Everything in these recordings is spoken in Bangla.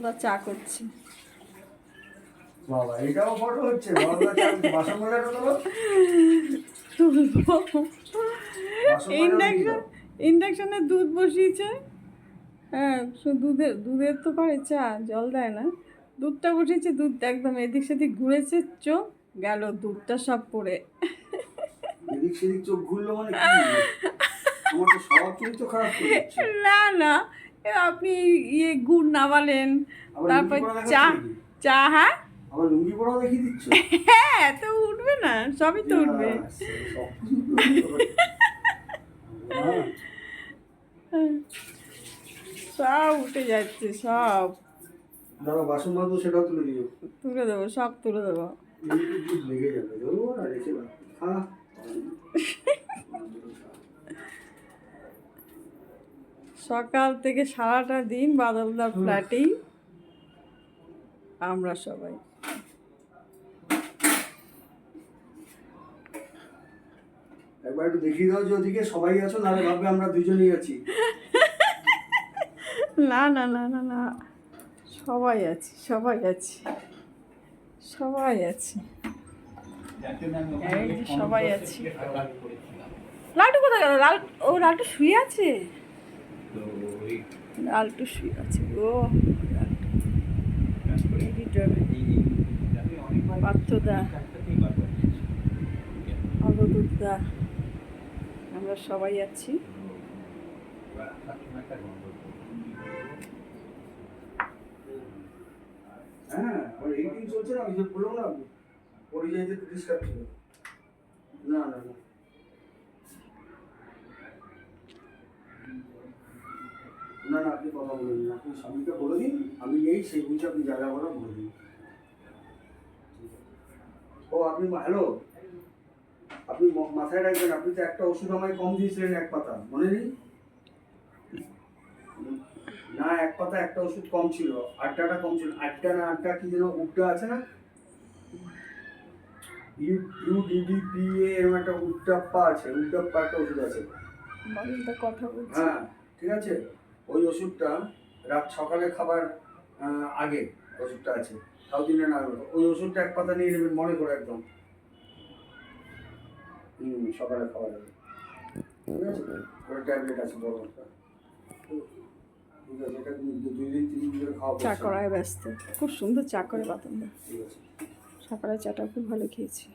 আমরা চা করছি। বাবা এটাও ফটো হচ্ছে। ইন্ডাকশন ইন্ডাকশনে দুধ বসিয়েছে। হ্যাঁ দুধের দুধের তো করে চা জল দেয় না। দুধটা বসিয়েছে দুধ একদম এদিক সেদিক ঘুরেছে চোখ গেল দুধটা সব পড়ে। এদিক সেদিক চোখ ঘুরলো মানে। না না আপনি ইয়ে গুড় নামালেন তারপর চা চা হ্যাঁ? আবার লুঙ্গি পরাও দেখিয়ে দিচ্ছ? হ্যাঁ তো উঠবে না সবই তো উঠবে। সব উঠে যাচ্ছে সব। যারা বাসন মাজবো সেটাও তুলে দিও। তুলে দেবো সব তুলে দেবো। লেগে যাবে রেখে সকাল থেকে সারাটা দিন বাদলদার ফ্ল্যাটেই আমরা সবাই। একবার একটু দেখিয়ে দাও যে ওদিকে সবাই আছো নাহলে ভাববে আমরা দুজনেই আছি। না না না না না সবাই আছি সবাই আছি সবাই আছি। এই যে সবাই আছি। লালটু কোথায় গেল? লাল ও লালটু শুয়ে আছে? লালটু শুয়ে আছে পার্থদা আমরা সবাই আছি। হ্যাঁ চলছে না আমি যে বললাম না তিরিশ ছিল না না না। না না আপনি কথা বলে দিন আপনি স্বামীকে বলে দিন আমি নেই সেই বুঝে আপনি যা যা বলা বলে দিন। ও আপনি হ্যালো আপনি মাথায় রাখবেন আপনি তো একটা ওষুধ আমায় কম দিয়েছিলেন এক পাতা মনে নেই? না এক পাতা একটা ওষুধ কম ছিল আটটাটা কম ছিল আটটা না আটটা কি যেন উড্ডা আছে না? ইউ ইউডিডিপি এরকম একটা উড্ডাপ্পা আছে উড্ডাপ্পা একটা ওষুধ আছে। হ্যাঁ ঠিক আছে? ওই ওষুধটা রাত সকালে খাবার আগে ওষুধটা আছে। সাউথ ইন্ডিয়ান আর্মি ওই ওষুধটা এক পাতা নিয়ে নেবেন মনে করে একদম। হুম সকালে খাবার আগে ঠিক আছে? ওটা ট্যাবলেট আছে বড় একটা। চা করায় ব্যস্ত। খুব সুন্দর চা করে ঠিক আছে। সকালে চাটা খুব ভালো খেয়েছি।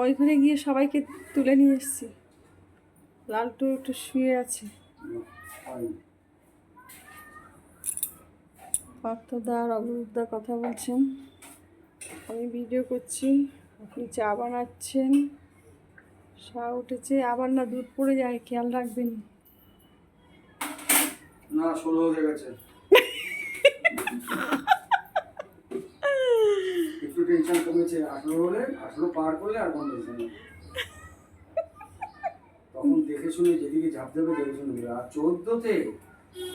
ওই ঘরে গিয়ে সবাইকে তুলে নিয়ে এসেছি। লালটু একটু শুয়ে আছে। পার্থদা আর অবরূপদা কথা বলছেন। আমি ভিডিও করছি, আপনি চা বানাচ্ছেন। সা উঠেছে, আবার না দুধ পড়ে যায়, খেয়াল রাখবেন। না ষোলো হয়ে গেছে একটু আঠেরো হলে, আঠেরো পার করলে আর কোনো টেনশন তখন দেখে শুনে যেদিকে ঝাঁপ দেবে, দেখে শুনে আর চোদ্দোতে